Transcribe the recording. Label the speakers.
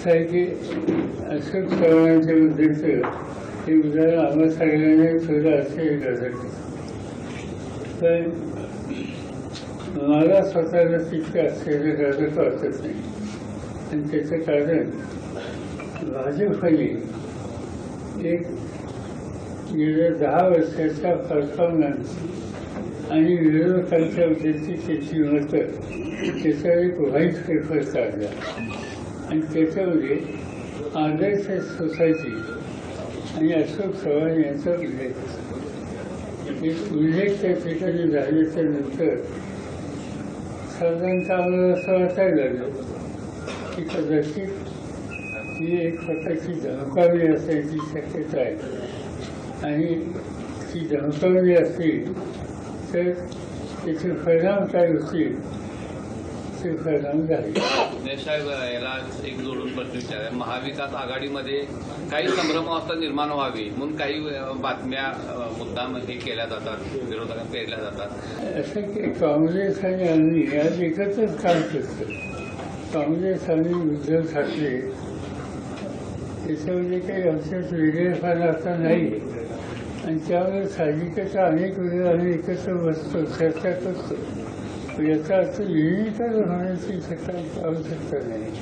Speaker 1: असं आहे की अशोक चव्हाणांच्या बद्दलचं हे उदाहरण आम्हाला सगळ्यांनी ठेवलं असे एक पण मला स्वतःला तितकं आश्चर्यकारक वाटत नाही. आणि त्याचं कारण भाजपने एक गेल्या दहा वर्षाच्या परफॉर्मन्स आणि विरोधकांच्या बद्दलची त्याची मतं त्याचा एक व्हाईट पेपर काढला. आणि त्याच्यामध्ये आदर्श सोसायटी आणि अशोक चव्हाण यांचा उल्लेख. एक उल्लेख त्या ठिकाणी झाल्याच्यानंतर साधारणतः आम्हाला असं वाटायला लागलं की कदाचित ही एक स्वतःची धमकावली असण्याची शक्यता आहे. आणि ती धमकावणी असतील तर त्याचे परिणाम काय होतील परिणाम झाले
Speaker 2: याला एक जोडून प्रश्न विचार महाविकास आघाडीमध्ये काही संभ्रमावस्था निर्माण व्हावी म्हणून काही बातम्या मुद्दामध्ये मुद्दाम हे केल्या जातात विरोधकांना पेरल्या जातात
Speaker 1: असं की काँग्रेस आणि आम्ही आज एकत्रच काम करतो. काँग्रेस आणि उद्धव ठाकरे त्याच्यामध्ये काही आमच्यात वेगळेपणा आता नाही आणि त्यामुळे साहजिकच अनेक वेळा आम्ही एकत्र बसतो चर्चा करतो याचा अर्थ विलीनीकरण होण्याची आवश्यकता नाही.